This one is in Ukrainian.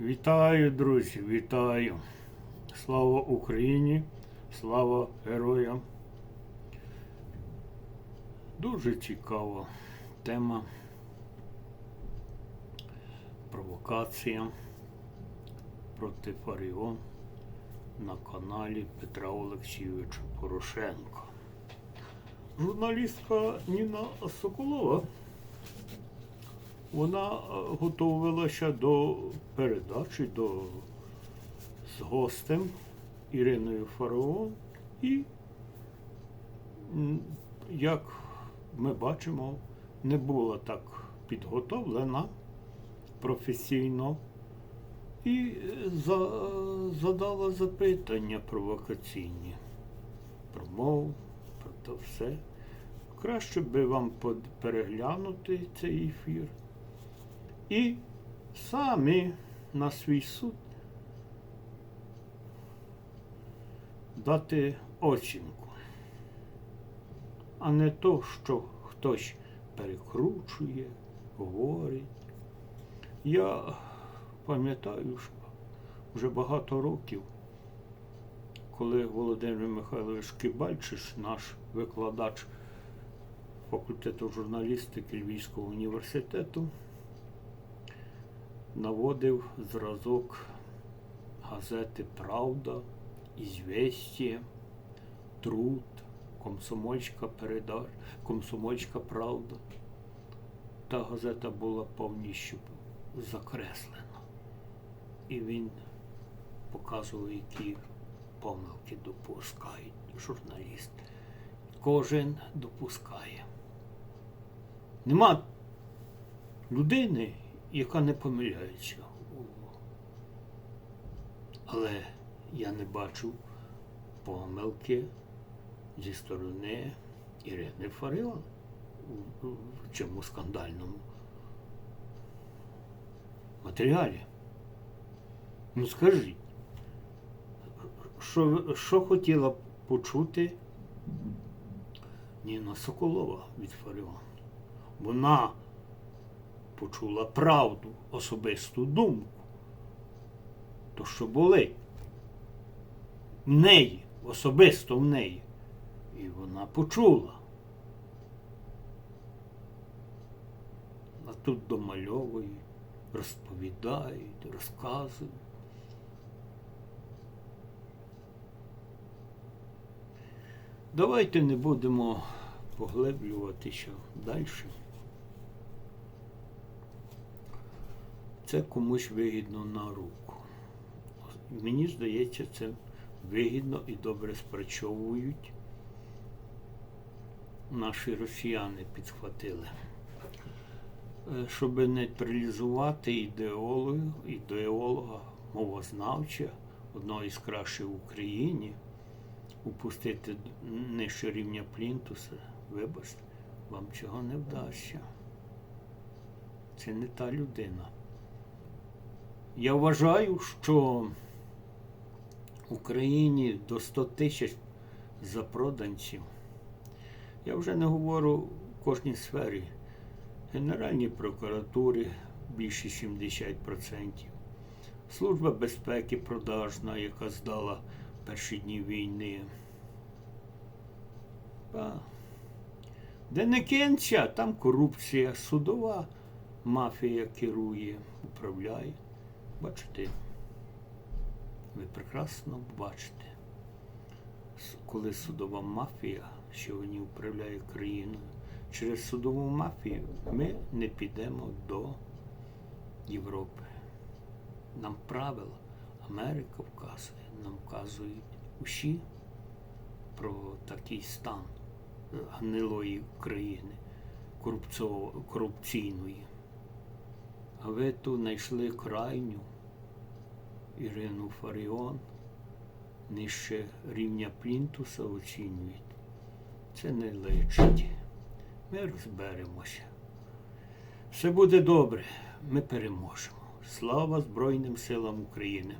Вітаю, друзі, вітаю. Слава Україні, слава героям. Дуже цікава тема. Провокація проти Фаріон на каналі Петра Олексійовича Порошенка. Журналістка Ніна Соколова вона е, готувалася до передачі до, з гостем Іриною Фараон. І, як ми бачимо, не була так підготовлена професійно і е, за, задала запитання провокаційні про мову, про то все. Краще би вам переглянути цей ефір і самі на свій суд дати оцінку, а не то, що хтось перекручує, говорить. Я пам'ятаю, що вже багато років, коли Володимир Михайлович Кибальчиш, наш викладач факультету журналістики Львівського університету, наводив зразок газети Правда, Ізвестія, Труд, Комсомольська передача, Комсомольська Правда. Та газета була повністю закреслена. І він показував, які помилки допускають журналісти. Кожен допускає. Нема людини, яка не помиляється. Але я не бачу помилки зі сторони Ірини Фаріон у цьому скандальному матеріалі. Ну скажіть, що, що хотіла б почути Ніна Соколова від Фаріон? Вона почула правду, особисту думку. То, що були в неї, особисто в неї. І вона почула. А тут домальовують, розповідають, розказують. Давайте не будемо поглиблюватися далі. Це комусь вигідно на руку. Мені здається, це вигідно і добре спрацьовують. Наші росіяни підхватили. Е, Щоб нейтралізувати ідеологію, ідеолога, мовознавча, одного із кращих в Україні, упустити нижче рівня плінтуса, вибачте, вам цього не вдасться. Це не та людина. Я вважаю, що Україні до 100 тисяч запроданців. Я вже не говорю в кожній сфері. Генеральній прокуратурі більше 70%. Служба безпеки продажна, яка здала перші дні війни. Де не кінця, там корупція, судова мафія керує, управляє. Бачите, ви прекрасно бачите, коли судова мафія сьогодні управляє країною. Через судову мафію ми не підемо до Європи. Нам правила Америка вказує, нам вказують усі про такий стан е, гнилої країни, корупційної. А ви тут знайшли крайню Ірину Фаріон, нижче рівня плінтуса оцінюють. Це не личить. Ми розберемося. Все буде добре, ми переможемо. Слава Збройним силам України!